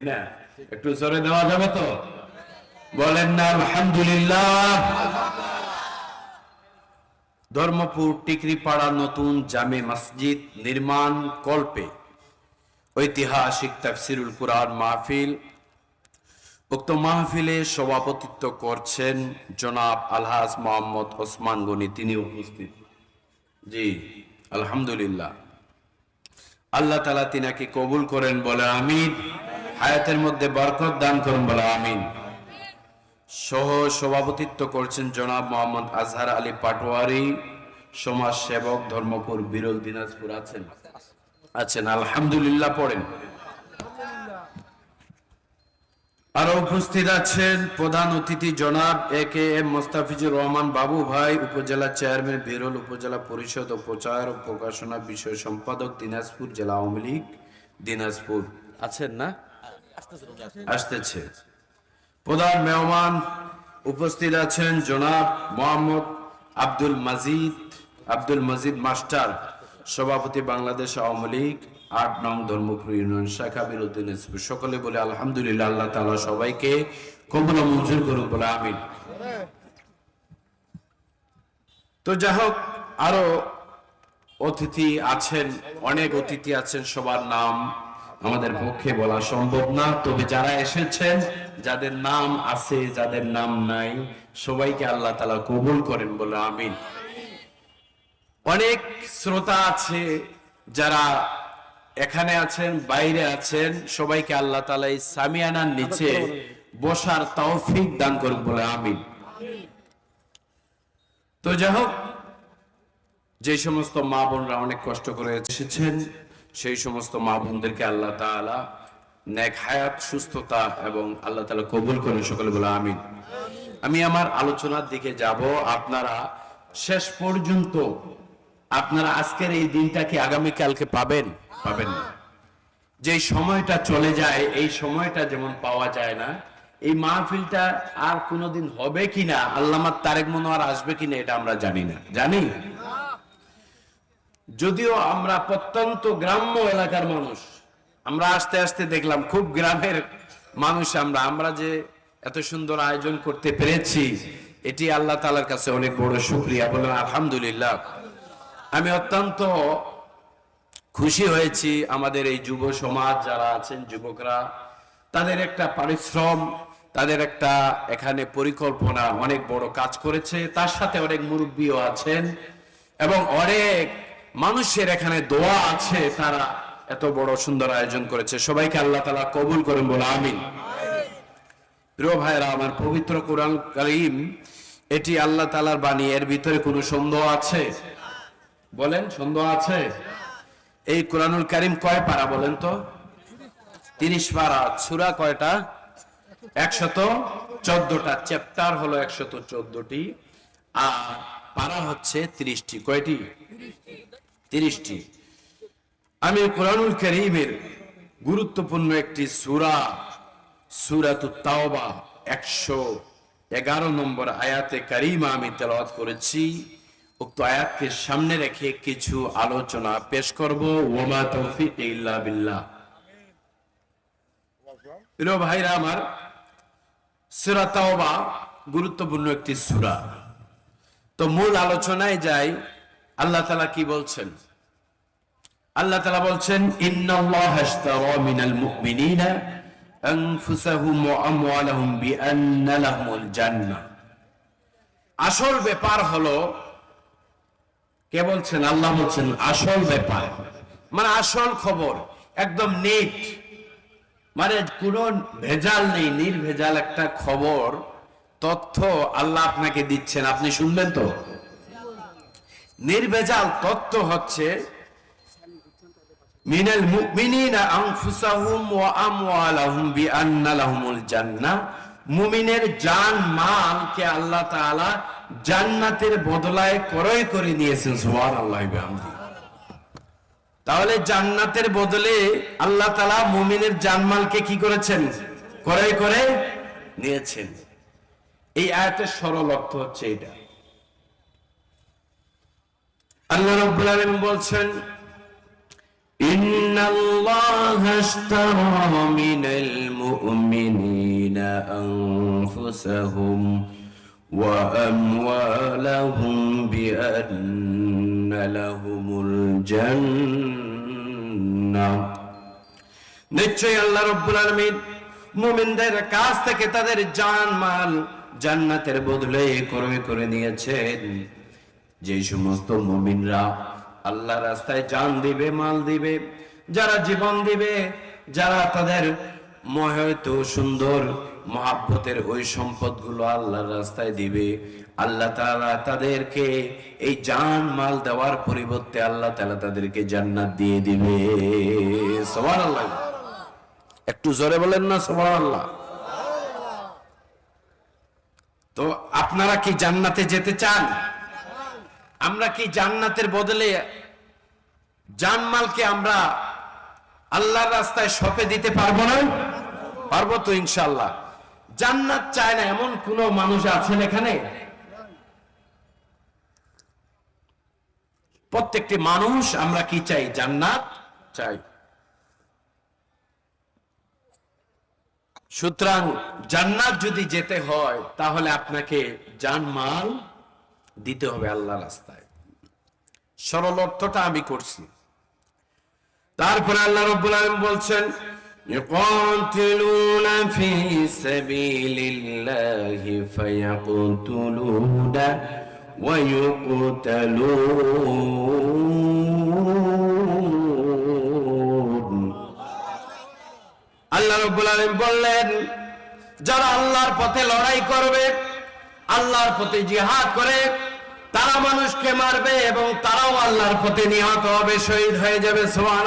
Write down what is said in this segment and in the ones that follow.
না, একটু জোরে দেওয়া যাবে তো? বলেন না, আলহামদুলিল্লাহ। ধর্মপুর টিকরিপাড়া নতুন জামে মসজিদ নির্মাণ কল্পে। ঐতিহাসিক তাফসিরুল কুরআন মাহফিল। উক্ত মাহফিলে সভাপতিত্ব করছেন জনাব আলহাজ মোহাম্মদ ওসমান গনি তিনি উপস্থিত। জি, আলহামদুলিল্লাহ। আল্লাহ তালা তিনাকে কবুল করেন, বলে আমিন। হায়াতের মধ্যে বরকত দান করেন বলে, আমিন। সহ সভাপতিত্ব করছেন জনাব মোহাম্মদ আজহার আলী পাটোয়ারি সমাজ সেবক ধর্মপুর, বিরল দিনাজপুর আছেন। আছেন, আলহামদুলিল্লাহ পড়েন। আরও উপস্থিত আছেন প্রধান অতিথি জনাব A K M Mostafizur Rahman Babu ভাই, উপজেলা চেয়ারম্যান, বিরল উপজেলা পরিষদ ও প্রচার ও প্রকাশনা বিষয় সম্পাদক, দিনাজপুর জেলা আওয়ামী লীগ, দিনাজপুর। আছেন না? আসতেছে। প্রধান মেহমান উপস্থিত আছেন জনাব মোহাম্মদ আব্দুল মাজিদ, আব্দুল মজিদ মাস্টার, সভাপতি বাংলাদেশ আওয়ামী লীগ, আট নং ধর্মপুর ইউনিয়ন শাখা সকলে বলে আলহামদুলিল্লাহ, আল্লাহ তাআলা সবাইকে কবুল মঞ্জুর করুন বলে, আমিন। তো যাই হোক, আরও অতিথি আছেন, অনেক অতিথি আছেন, সবার নাম আমাদের পক্ষে বলা সম্ভব না। তবে যারা এসেছেন, যাদের নাম আছে, যাদের নাম নাই, সবাইকে আল্লাহ তালা কবুল করেন বলে আমিন। অনেক শ্রোতা আছে, যারা এখানে আছেন, বাইরে আছেন, সবাইকে আল্লাহ তালা এই সামিয়ানার নিচে বসার তৌফিক দান করুন বলে আমিন। তো যাই হোক, যে সমস্ত মা বোনরা অনেক কষ্ট করে এসেছেন সেই সমস্ত মা বোনদেরকে আল্লাহ তাআলা নেক হায়াত, সুস্থতা এবং আল্লাহ তাআলা কবুল করেন সকলে বলে আমিন। আমি আমার আলোচনার দিকে যাব। আপনারা শেষ পর্যন্ত আপনারা আজকের এই দিনটাকে আগামী কালকে পাবেন? পাবেন না। যে সময়টা চলে যায়, এই সময়টা যেমন পাওয়া যায় না, এই মাহফিলটা আর কোনোদিন হবে কিনা আল্লামার তারেক মনোয়ার আসবে কিনা এটা আমরা জানি না। জানি? যদিও আমরা প্রত্যন্ত গ্রাম্য এলাকার মানুষ, আমরা আস্তে আস্তে দেখলাম খুব গ্রামের মানুষ আমরা। আমরা যে এত সুন্দর আয়োজন করতে পেরেছি, এটি আল্লাহ তালার কাছে অনেক বড় শুক্রিয়া। বলেন, আলহামদুলিল্লাহ। আমি অত্যন্ত খুশি হয়েছি আমাদের এই যুব সমাজ, যারা আছেন যুবকরা, তাদের একটা পারিশ্রম, তাদের একটা এখানে পরিকল্পনা অনেক বড় কাজ করেছে, তার সাথে অনেক মুরব্বীও আছেন এবং অনেক মানুষের এখানে দোয়া আছে, তারা এত বড় সুন্দর আয়োজন করেছে। সবাইকে আল্লাহ তালা কবুল করেন বলে আমিন। প্রিয় ভাইরা আমার পবিত্র কোরআন করিম, এটি আল্লাহ তালার বাণী। এর ভিতরে কোনো সন্দেহ আছে? বলেন, সন্দেহ আছে? এই কোরআনুল করিম কয় পারা বলেন তো? তিরিশ পারা। সুরা কয়টা? একশত চোদ্দটা। চ্যাপ্টার হলো একশত চোদ্দটি। আর পারা হচ্ছে তিরিশটি। কয়টি? তিরিশটি। আমি কোরআনুল করিমের গুরুত্বপূর্ণ একটি সুরা, সুরাত তাওবা, একশো এগারো নম্বর আয়াতে কারিমা আমি তেলাওয়াত করেছি। উক্ত আয়াতকে সামনে রেখে কিছু আলোচনা পেশ করব। ওমা তৌফিক ইল্লা বিল্লাহ। প্রিয় ভাইরা আমার, সুরা তাওবা গুরুত্বপূর্ণ একটি সুরা। তো মূল আলোচনায় যাই আল্লাহ তালা কি বলছেন? আল্লাহ তালা বলছেন আসল ব্যাপার হলো, কে বলছেন? আল্লাহ বলছেন, আসল ব্যাপার। মানে আসল খবর, একদম নেট। মানে কোন ভেজাল নেই, নির্ভেজাল একটা খবর, তথ্য আল্লাহ আপনাকে দিচ্ছেন। আপনি শুনবেন তো? নির্ভেজাল তথ্য হচ্ছে, মিনাল মুমিনিনা আনফুসাহুম ওয়া আমওয়ালাহুম বিআন্না লাহুমুল জান্নাহ। মুমিনের জান আল্লাহ তাআলা জান্নাতের বদলায় ক্রয় করে নিয়েছেন বিহামদিহি তাহলে জান্নাতের বদলে আল্লাহ তাআলা মুমিনের জানমালকে কি করেছেন? ক্রয় করে নিয়েছেন। এই আয়াতের সরল অর্থ হচ্ছে এটা আল্লাহ রাব্বুল আলামিন বলছেন إن الله اشترى من المؤمنين أنفسهم وأموالهم بأن لهم الجنة নিশ্চয়ই আল্লাহ রব্বুল আলমিন মুমিনদের কাছ থেকে তাদের জান মাল জান্নাতের বদলে ক্রয় করে নিয়েছেন যে সমস্ত মুমিনরা আল্লাহ রাস্তায় জান দিবে, মাল দিবে, যারা জীবন দিবে, যারা তাদের মহয়ত সুন্দর মহাব্বতের ওই সম্পদগুলো আল্লাহর রাস্তায় দিবে, আল্লাহ তাআলা তাদেরকে এই জান, মাল দেওয়ার পরিবর্তে আল্লাহ তাআলা তাদেরকে জান্নাত দিয়ে দিবে। সুবহানাল্লাহ। একটু জোরে বলেন না সবার আল্লাহ তো আপনারা কি জান্নাতে যেতে চান? আমরা কি জান্নাতের বদলে জানমালকে আমরা আল্লাহর রাস্তায় সপে দিতে পারব না? পারব তো ইনশাল্লাহ জান্নাত চায় না এমন কোন মানুষ আছেন এখানে? প্রত্যেকটি মানুষ আমরা কি চাই? জান্নাত চাই। সুতরাং জান্নাত যদি যেতে হয়, তাহলে আপনাকে জানমাল দিতে হবে আল্লাহ রাস্তায় সরল অর্থটা আমি করছি তারপরে আল্লাহ রব্বুল আলম বলছেন يقاتلون في سبيل الله فيقتلون ويقتلون আল্লাহ রব্বুল আলম বললেন যারা আল্লাহর পথে লড়াই করবে আল্লাহর পথে জিহাদ করে তারা মানুষকে মারবে এবং তারাও আল্লাহর পথে নিহত হবে, শহীদ হয়ে যাবে সোহান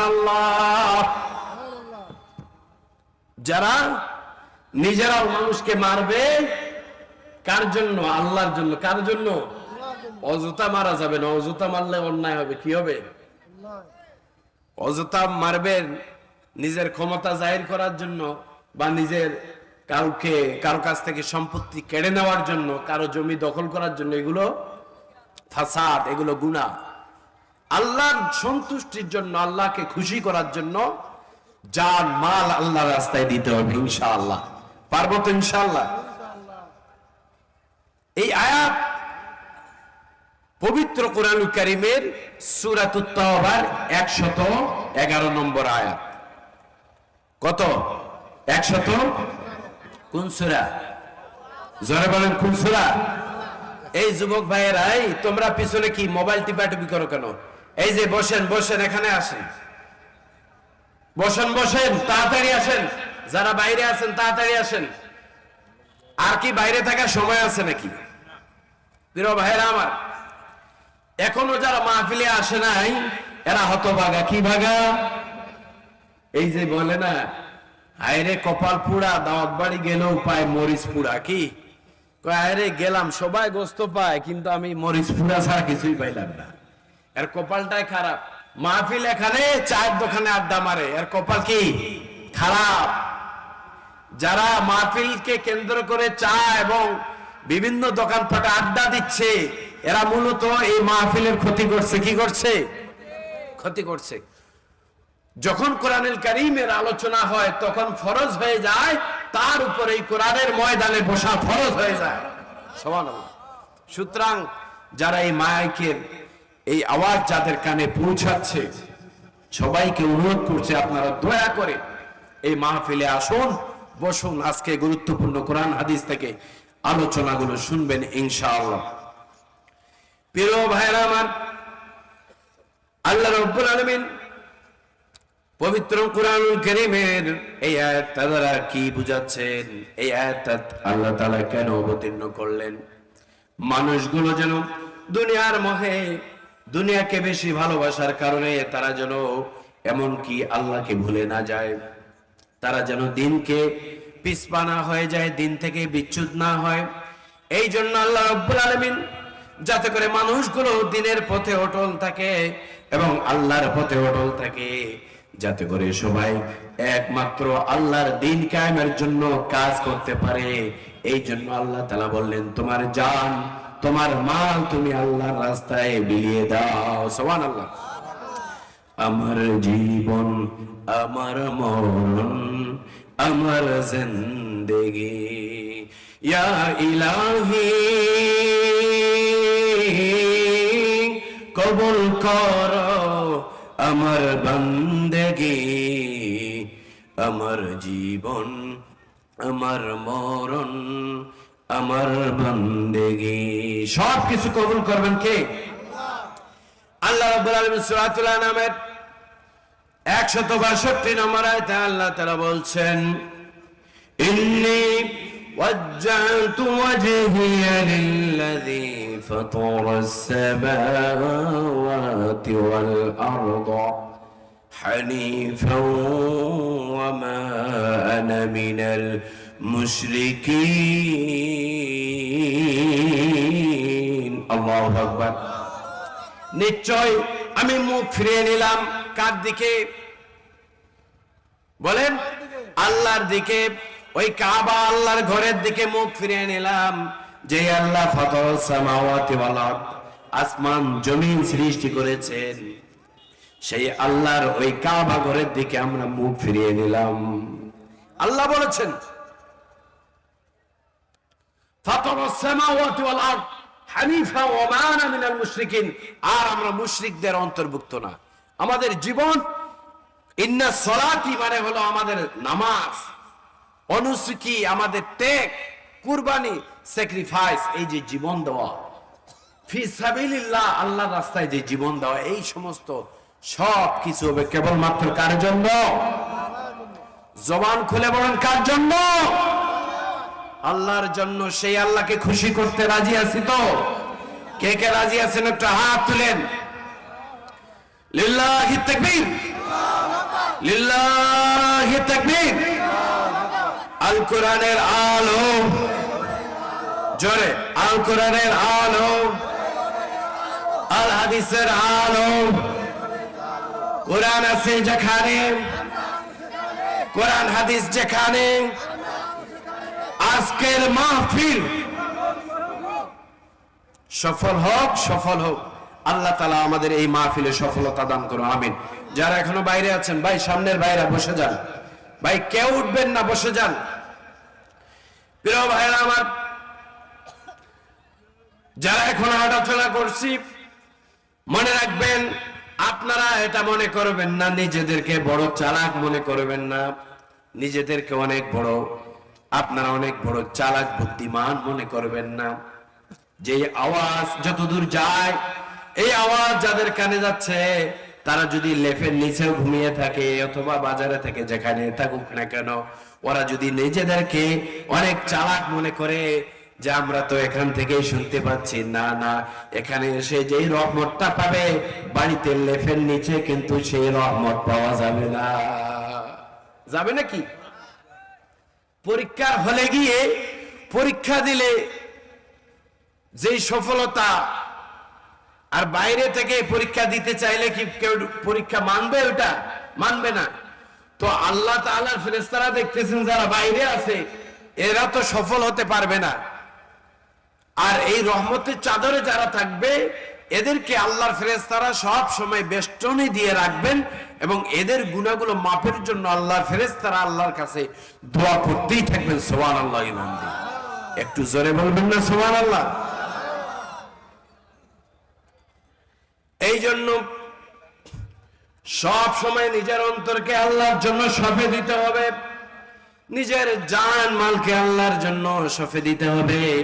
যারা নিজেরাও মানুষকে মারবে, কার জন্য? আল্লাহর জন্য। কার জন্য? অযথা মারা যাবে না, অযথা মারলে অন্যায় হবে, কি হবে? অযথা মারবেন নিজের ক্ষমতা জাহির করার জন্য বা নিজের কাউকে, কারও কাছ থেকে সম্পত্তি কেড়ে নেওয়ার জন্য, কারও জমি দখল করার জন্য, এগুলো ফাসাদ, এগুলো গুণা আল্লাহর সন্তুষ্টির জন্য, আল্লাহকে খুশি করার জন্য যার মাল আল্লাহ রাস্তায় দিতে হবে, ইনশাআল্লাহ। পারব তো ইনশাআল্লাহ? এই আয়াত পবিত্র কোরআন কারিমের সুরাত একশত এগারো নম্বর আয়াত। কত? একশত? কোন সুরা? বলেন, কোন সুরা? এই যুবক ভাইয়েরা, এই তোমরা পিছনে কি মোবাইল টিপাটিপি করো কেন? এই যে বসেন বসেন, এখানে আসেন। বসেন বসেন, তাড়াতাড়ি আসেন। যারা বাইরে আছেন, তাড়াতাড়ি আসেন। আর কি বাইরে থাকার সময় আছে নাকি? প্রিয় ভাইরা আমার, এখনও যারা মাহফিলে আসে নাই, এরা হতভাগা। কি ভাগা? এই যে বলে না আয়রে কপাল পুরা দাওয়াত বাড়ি গেলেও পায় মরিচ পুরা কি? আয়রে গেলাম, সবাই গোস্ত পায়, কিন্তু আমি মরিচ পুরা ছাড়া কিছুই পাইলাম না। এর কপালটাই খারাপ। মাহফিল এখানে, চায়ের দোকানে আড্ডা মারে। এর কপাল কি? খারাপ। যারা মাহফিলকে কেন্দ্র করে চা এবং বিভিন্ন দোকানপাটে আড্ডা দিচ্ছে, এরা মূলত এই মাহফিলের ক্ষতি করছে। কি করছে? ক্ষতি করছে। যখন কোরআনুল কারীমের আলোচনা হয়, তখন ফরজ হয়ে যায়, তার উপরে কোরআনের ময়দানে বসা ফরজ হয়ে যায়। সুবহানাল্লাহ। সুতরাং যারা এই মাইকের এই আওয়াজ যাদের কানে পৌঁছাচ্ছে, সবাইকে অনুরোধ করছে আপনারা দয়া করে এই মাহফিলে আসুন, বসুন, আজকে গুরুত্বপূর্ণ কোরআন হাদিস থেকে আলোচনাগুলো শুনবেন ইনশাআল্লাহ। প্রিয় ভাইরা আমার, আল্লাহ রব্বুল আলামিন পবিত্র কোরআনুল করিমের এই আয়াতটা দ্বারা কি বুঝাচ্ছেন? এই আয়াতটা আল্লাহ তাআলা কেন অবতীর্ণ করলেন? মানুষগুলো যেন দুনিয়ার মোহে দুনিয়াকে বেশি ভালোবাসার কারণে তারা যেন এমন কি আল্লাহকে ভুলে না যায়। তারা যেন দিনকে পিছপানা হয়ে যায়, দিন থেকে বিচ্যুত না হয়। এই জন্য আল্লাহ রব্বুল আলামিন যাতে করে মানুষগুলো দিনের পথে অটল থাকে এবং আল্লাহর পথে অটল থাকে। যাতে করে সবাই একমাত্র আল্লাহর দিন কায়েমের জন্য কাজ করতে পারে। এই জন্য আল্লাহ তালা বললেন, তোমার জান, তোমার মাল তুমি আল্লাহর রাস্তায় বিলিয়ে দাও। সোহান আল্লাহ আমার জীবন, আমার মরণ, আমার জিন্দেগি। ইয়া ইলাহি, কবুল কর। আমার বন্দেগি, আমার জীবন, আমার মরণ, আমার বন্দেগি। সব কিছু কবুল করবেন কে? আল্লাহ রাব্বুল আলামিন সূরাতুল আনামের 162 নম্বর আয়াতে আল্লাহ তাআলা বলছেন, ইন্নী وجهت وجهي للذي فطر السماوات والأرض حنيفا وما أنا من المشركين الله أكبر নিশ্চয় আমি মুখ ফিরিয়ে নিলাম কার দিকে বলেন আল্লাহর দিকে ওই কাবা আল্লাহর ঘরের দিকে মুখ ফিরিয়ে নিলাম, যে আল্লাহ ফতর আসমান, জমিন সৃষ্টি করেছেন। সেই আল্লাহর ওই কাবা ঘরের দিকে আমরা মুখ ফিরিয়ে নিলাম। আল্লাহ বলেছেন আর আমরা মুশরিকদের অন্তর্ভুক্ত না। আমাদের জীবন ইন্না সলাতি মানে হলো আমাদের নামাজ। অনুসুকি আমাদের ত্যাগ, কুরবানি স্যাক্রিফাইস এই যে জীবন দেওয়া? ফি সাবিলিল্লাহ, আল্লাহর রাস্তায় যে জীবন দেওয়া, এই সমস্ত সব কিছু হবে কেবলমাত্র কার জন্য? জবান খুলে বলেন, কার জন্য? আল্লাহর জন্য, সেই আল্লাহকে খুশি করতে রাজি আছি তো? কে কে রাজি আছেন? একটা হাত তুলেন। লিল্লাহি তাকবীর। লিল্লাহি তাকবীর। আল কোরআনের আলো। জোরে, আল কোরআনের আলো। আল হাদিসের আলো। কোরআন আছে যেখানে, কোরআন হাদিস যেখানে। আজকের মাহফিল সফল হোক সফল হোক। আল্লাহ তালা আমাদের এই মাহফিলে সফলতা দান করো আমিন। যারা এখনও বাইরে আছেন, ভাই, সামনের বাইরে বসে যান। ভাই, কেউ উঠবেন না, বসে যান। প্রিয় ভাইরা আমার, যারা এখন হাঁটাচলা করছি, মনে রাখবেন, আপনারা এটা মনে করবেন না, নিজেদেরকে বড় চালাক মনে করবেন না। নিজেদেরকে অনেক বড়, আপনারা অনেক বড় চালাক, বুদ্ধিমান মনে করবেন না। যে আওয়াজ যতদূর যায়, এই আওয়াজ যাদের কানে যাচ্ছে, তারা যদি লেফের নিচেও ঘুমিয়ে থাকে, অথবা বাজারে থেকে যেখানে থাকুক না কেন ওরা যদি নিজেদেরকে অনেক চালাক মনে করে যে আমরা তো এখান থেকেই শুনতে পাচ্ছি, না না, এখানে এসে যেই রহমতটা পাবে, বাড়িতে লেফের নিচে কিন্তু সেই রহমত পাওয়া যাবে না। যাবে নাকি? পরীক্ষার হলে গিয়ে পরীক্ষা দিলে যেই সফলতা, আর বাইরে থেকে পরীক্ষা দিতে চাইলে কি কেউ পরীক্ষা মানবে ওটা? মানবে না। তো আল্লাহ তাআলার ফেরেশতারা দেখতেছেন যারা বাইরে আছে, এরা তো সফল হতে পারবে না। আর এই রহমতের চাদরে যারা থাকবে, এদেরকে আল্লাহর ফেরেশতারা সব সময় বেষ্টনী দিয়ে রাখবেন এবং এদের গুণাগুলো মাপের জন্য আল্লাহর ফেরেশতারা আল্লাহর কাছে দোয়া করতেই থাকবেন সোহান আল্লাহ একটু জোরে বলবেন না সোহান আল্লাহ এই জন্য সব সময় নিজের অন্তরকে আল্লাহর জন্য সফে দিতে হবে। নিজের জান মালকে আল্লাহর জন্য সফে দিতে হবে।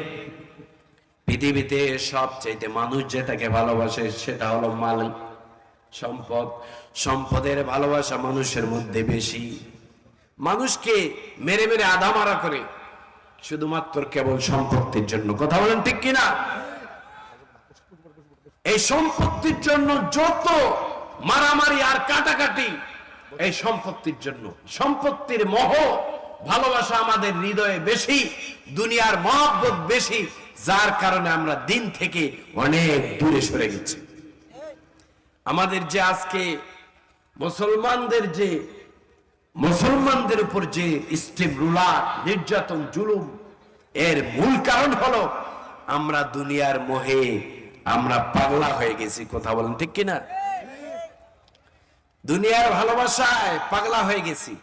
পৃথিবীতে সবচাইতে মানুষ যেটাকে ভালোবাসে সেটা হলো মাল। সম্পদ। সম্পদের ভালোবাসা মানুষের মধ্যে বেশি। মানুষকে মেরে মেরে আধা মারা করে শুধুমাত্র কেবল সম্পত্তির জন্য। কথা বলেন ঠিক কিনা? এই সম্পত্তির জন্য যত মারামারি আর কাটাকাটি। এই সম্পত্তির জন্য। সম্পত্তির মোহ, ভালোবাসা আমাদের হৃদয়ে বেশি, দুনিয়ার মহব্বত বেশি, যার কারণে আমরা দিন থেকে অনেক দূরে সরে গেছি। আমাদের যে আজকে মুসলমানদের যে, মুসলমানদের উপর যে স্টিম, রুলার, নির্যাতন, জুলুম, এর মূল কারণ হলো আমরা দুনিয়ার মোহে আমরা পাগলা হয়ে গেছি, কথা বলেন ঠিক কিনা? দুনিয়ার ভালোবাসায় পাগলা হয়ে গেছি।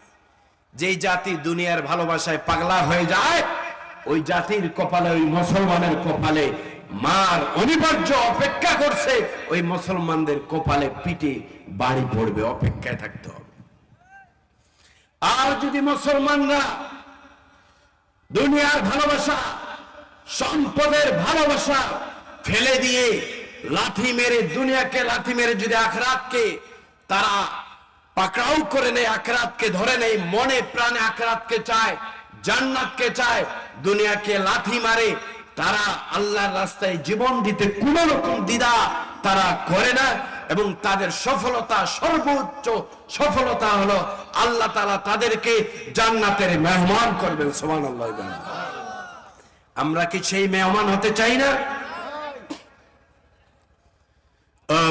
যেই জাতি দুনিয়ার ভালোবাসায় পাগলা হয়ে যায়, ওই জাতির কপালে, ওই মুসলমানের কপালে মার অনিবার্য অপেক্ষা করছে, ওই মুসলমানদের কপালে পিঠে বাড়ি পড়বে, অপেক্ষায় থাকতে হবে। আর যদি মুসলমানরা দুনিয়ার ভালোবাসা, সম্পদের ভালোবাসা ফেলে দিয়ে লাথি মেরে, দুনিয়াকে লাথি মেরে যদি আখরাতকে তারা পাকড়াও করে নেয় আখরাতকে, ধরে নেয়, মনে প্রাণে আখরাতকে চায়, জান্নাতকে চায়, দুনিয়াকে লাথি মারে। তারা আল্লাহর রাস্তায় জীবন দিতে কোন রকম দ্বিধা তারা করে না এবং তাদের সফলতা সর্বোচ্চ সফলতা হলো আল্লাহ তালা তাদেরকে জান্নাতের মেহমান করবেন সোমান আল্লাহ আমরা কি সেই মেহমান হতে চাই না?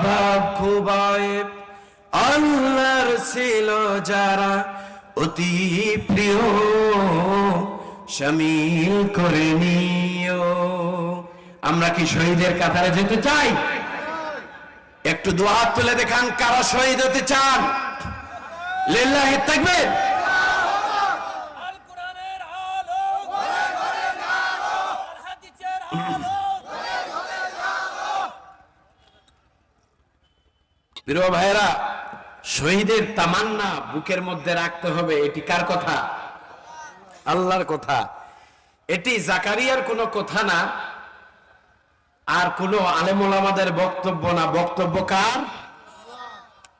খাবাব খুবায়েব, আল্লাহর ছিল যারা অতি প্রিয়। শামিল করে নিও। আমরা কি শহীদের কাতারে যেতে চাই? একটু দোয়া তুলে দেখান কারা শহীদ হতে চান। লিল্লাহি তাকবীর আল কোরআনের আলো আল হাদিসের আলো প্রিয় ভাইরা শহীদের তামান্না বুকের মধ্যে রাখতে হবে, এটি কার কথা? আল্লাহর কথা। এটি জাকারিয়ার কোনো কথা না, আর কোন আলেমুল আমাদের বক্তব্য না। বক্তব্য কার?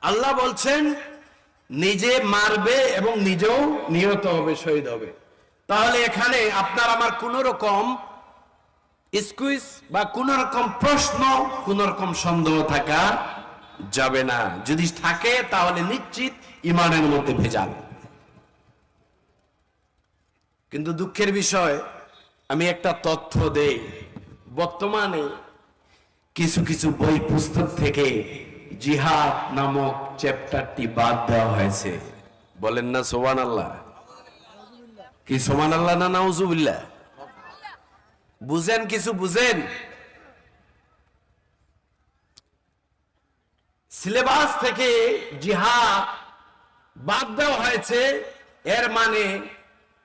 আল্লাহ বলছেন, নিজে মারবে এবং নিজেও নিহত হবে, শহীদ হবে। তাহলে এখানে আপনার আমার কোন রকম স্কুইজ বা কোন রকম প্রশ্ন, কোন রকম সন্দেহ থাকা যাবে না। যদি থাকে, তাহলে নিশ্চিত ইমানের মধ্যে ভেজাল। কিন্তু দুঃখের বিষয়, আমি একটা তথ্য দেই। বর্তমানে কিছু কিছু বই পুস্তক থেকে জিহাদ নামক চ্যাপ্টারটি বাদ দেওয়া হয়েছে। বলেন না সোমান আল্লাহ কি সোমান আল্লাহ না নাউজুবিল্লাহ? বুঝেন, কিছু বুঝেন। সিলেবাস থেকে জিহাদ বাদ দেওয়া হয়েছে। এর মানে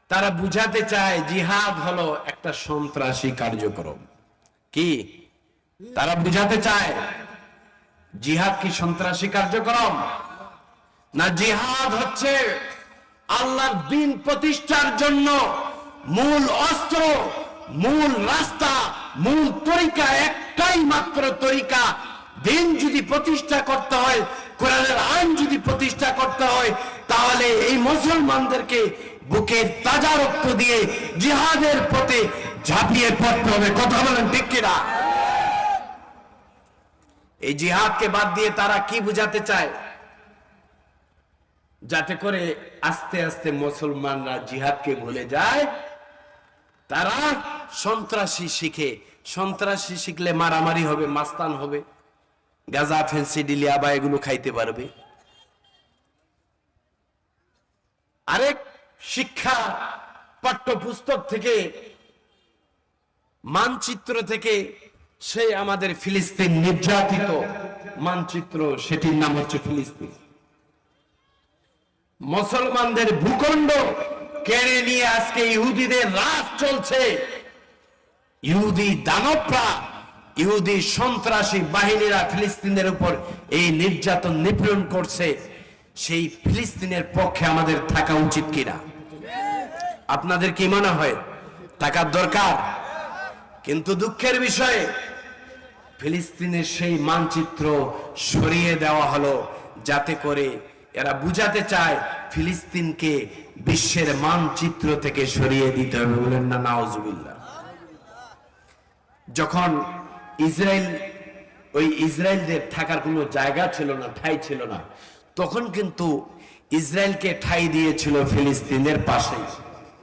তারা বুঝাতে চায় জিহাদ হলো একটা সন্ত্রাসী কার্যক্রম। কি? তারা বুঝাতে চায় জিহাদ কি সন্ত্রাসী কার্যক্রম? না, জিহাদ হচ্ছে আল্লাহর দিন প্রতিষ্ঠার জন্য মূল অস্ত্র, মূল রাস্তা, মূল তরিকা একটাই মাত্র তরিকা দিন যদি প্রতিষ্ঠা করতে হয়, কোরআনের আইন যদি প্রতিষ্ঠা করতে হয়, তাহলে এই মুসলমানদেরকে বুকের তাজা রক্ত দিয়ে জিহাদের পথে ঝাঁপিয়ে পড়তে হবে। কথা বলেন ঠিক কিনা? এই জিহাদকে বাদ দিয়ে তারা কি বুঝাতে চায়? যাতে করে আস্তে আস্তে মুসলমানরা জিহাদকে ভুলে যায়। তারা সন্ত্রাসী শিখে, সন্ত্রাসী শিখলে মারামারি হবে, মাস্তান হবে। গাজা ফেন্সি ডিলিয়াবা এগুলো খাইতে পারবে। আরেক শিক্ষা পাঠ্যপুস্তক থেকে, মানচিত্র থেকে সে আমাদের ফিলিস্তিন নির্যাতিত মানচিত্র, সেটির নাম হচ্ছে ফিলিস্তিন। মুসলমানদের ভূখণ্ড কেড়ে নিয়ে আজকে ইহুদিদের রাজ চলছে। ইহুদি দানবরা ইহুদি সন্ত্রাসী বাহিনীরা ফিলিস্তিনের উপর এই নির্যাতন নিপীড়ন করছে, সেই ফিলিস্তিনের পক্ষে আমাদের থাকা উচিত কিনা? আপনাদের কি মনে হয়? থাকার দরকার? কিন্তু দুঃখের বিষয়ে, ফিলিস্তিনের সেই মানচিত্র সরিয়ে দেওয়া হলো যাতে করে এরা বুঝাতে চায় ফিলিস্তিনকে বিশ্বের মানচিত্র থেকে সরিয়ে দিতে হবে। বলেন না নাওজুবিল্লাহ যখন ইসরায়েল, ওই ইসরায়েলদের থাকার কোনো জায়গা ছিল না, ঠাই ছিল না। তখন কিন্তু ইসরায়েলকে ঠাই দিয়েছিল ফিলিস্তিনের পাশে।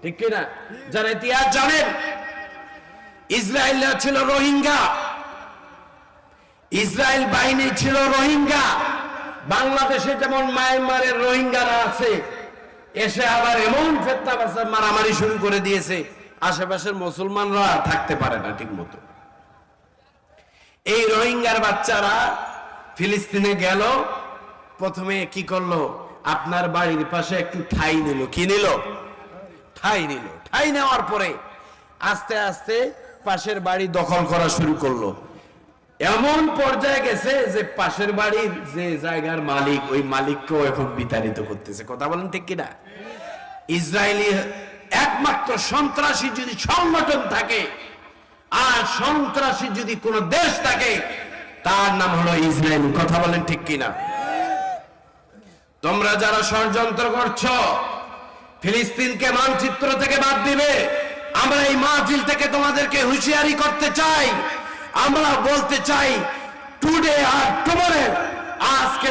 ঠিক কিনা? যারা ইতিহাস জানেন, ইসরায়েলরা ছিল রোহিঙ্গা। ইসরায়েল বাহিনী ছিল রোহিঙ্গা। বাংলাদেশে যেমন মায়ানমারের রোহিঙ্গারা আছে, এসে আবার এমন ফেত্তা মারামারি শুরু করে দিয়েছে, আশেপাশের মুসলমানরা থাকতে পারে না ঠিক মতো এই রোহিঙ্গার বাচ্চারা ফিলিস্তিনে গেল। প্রথমে কি করল? আপনার বাড়ির পাশে একটু ঠাই নিল। কি নিল? ঠাই নিল। ঠাই নেওয়ার পরে আস্তে আস্তে পাশের বাড়ি দখল করা শুরু করল। এমন পর্যায়ে গেছে যে পাশের বাড়ির যে জায়গার মালিক, ওই মালিককেও এখন বিতাড়িত করতেছে। কথা বলেন ঠিক কিনা? ইসরায়েলি একমাত্র সন্ত্রাসী যদি সংগঠন থাকে আর সন্ত্রাসী যদি কোন দেশ থাকে, তার নাম হলো ইসরায়েল। কথা বলেন ঠিক কিনা? তোমরা যারা ষড়যন্ত্র করছ, ফিলিস্তিনকে মানচিত্র থেকে বাদ দিবে, আমরা এই মাহফিল থেকে তোমাদেরকে হুঁশিয়ারি করতে চাই। আমরা বলতে চাই টুডে আর টুমরে আজকে